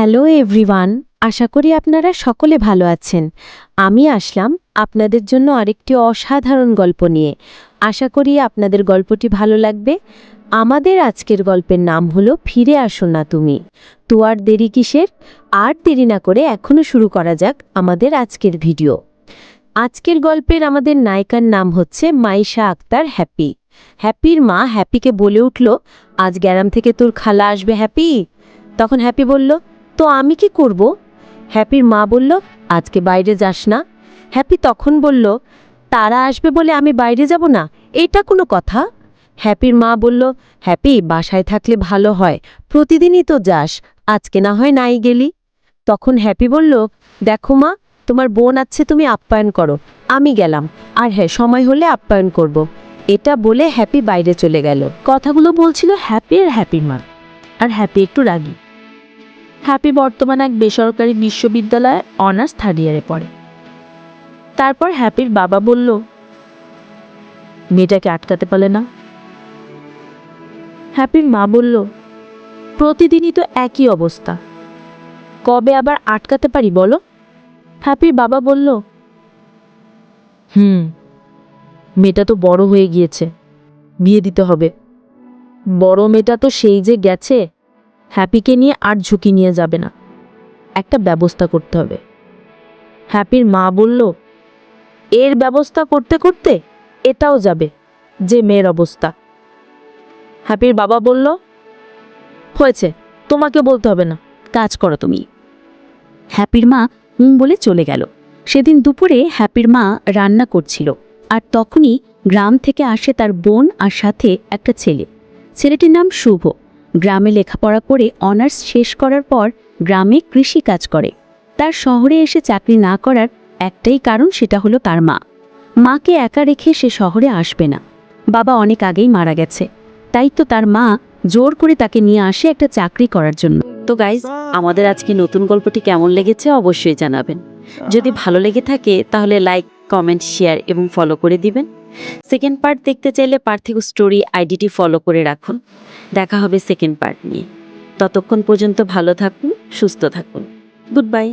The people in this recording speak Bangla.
হ্যালো এভরিওয়ান, আশা করি আপনারা সকলে ভালো আছেন। আমি আসলাম আপনাদের জন্য আরেকটি অসাধারণ গল্প নিয়ে। আশা করি আপনাদের গল্পটি ভালো লাগবে। আমাদের আজকের গল্পের নাম হলো ফিরে আসো না তুমি। তো আর দেরি কিসের? আর দেরি না করে এখনও শুরু করা যাক আমাদের আজকের ভিডিও। আজকের গল্পের আমাদের নায়িকার নাম হচ্ছে মাইশা আক্তার হ্যাপি। হ্যাপির মা হ্যাপিকে বলে উঠল, আজ গ্যারাম থেকে তোর খালা আসবে হ্যাপি? তখন হ্যাপি বলল তো আমি কি করব? হ্যাপির মা বলল, আজকে বাইরে যাস না। হ্যাপি তখন বলল, তারা আসবে বলে আমি বাইরে যাব না, এটা কোনো কথা? হ্যাপির মা বলল, হ্যাপি, বাসায় থাকলে ভালো হয়, প্রতিদিনই তো যাস, আজকে না হয় নাই গেলি? তখন হ্যাপি বলল, দেখো মা, তোমার বোন আছে, তুমি আপ্যায়ন করো, আমি গেলাম, আর হ্যাঁ সময় হলে আপ্যায়ন করব। এটা বলে হ্যাপি বাইরে চলে গেল। কথাগুলো বলছিল হ্যাপি আর হ্যাপির মা। আর হ্যাপি একটু রাগী। হ্যাপি বর্তমানে এক বেসরকারি বিশ্ববিদ্যালয়ে অনার্স থার্ড ইয়ারে পড়ে। তারপর হ্যাপির বাবা বলল, মেয়েটাকে আটকাতে পারলে না? হ্যাপির মা বলল, প্রতিদিনই তো একই অবস্থা। কবে আবার আটকাতে পারি বলো? হ্যাপির বাবা বলল, হুম, মেয়েটা তো বড় হয়ে গিয়েছে, বিয়ে দিতে হবে। বড় মেয়েটা তো সেই যে গেছে হ্যাপিকে নিয়ে আর ঝুঁকি নিয়ে যাবে না। একটা ব্যবস্থা করতে হবে। হ্যাপির মা বলল, এর ব্যবস্থা করতে করতে এটাও যাবে, যে মেয়ের অবস্থা। হ্যাপির বাবা বলল, হয়েছে, তোমাকে বলতে হবে না, কাজ করো তুমি। হ্যাপির মা হুম বলে চলে গেল। সেদিন দুপুরে হ্যাপির মা রান্না করছিল, আর তখনই গ্রাম থেকে আসে তার বোন আর সাথে একটা ছেলে। ছেলেটির নাম শুভ। গ্রামে লেখাপড়া করে অনার্স শেষ করার পর গ্রামে কৃষি কাজ করে। তার শহরে এসে চাকরি না করার একটাই কারণ সেটা হলো তার মা। মাকে একা রেখে সে শহরে আসবে না। বাবা অনেক আগেই মারা গেছে। তাই তো তার মা জোর করে তাকে নিয়ে আসে একটা চাকরি করার জন্য। তো গাইজ আমাদের আজকে নতুন গল্পটি কেমন লেগেছে অবশ্যই জানাবেন। যদি ভালো লেগে থাকে তাহলে লাইক কমেন্ট শেয়ার এবং ফলো করে দিবেন। সেকেন্ড পার্ট দেখতে চাইলে পার্থিব স্টোরি আইডিটি ফলো করে রাখুন। দেখা হবে সেকেন্ড পার্ট নিয়ে। ততক্ষণ পর্যন্ত ভালো থাকুন, সুস্থ থাকুন। Good bye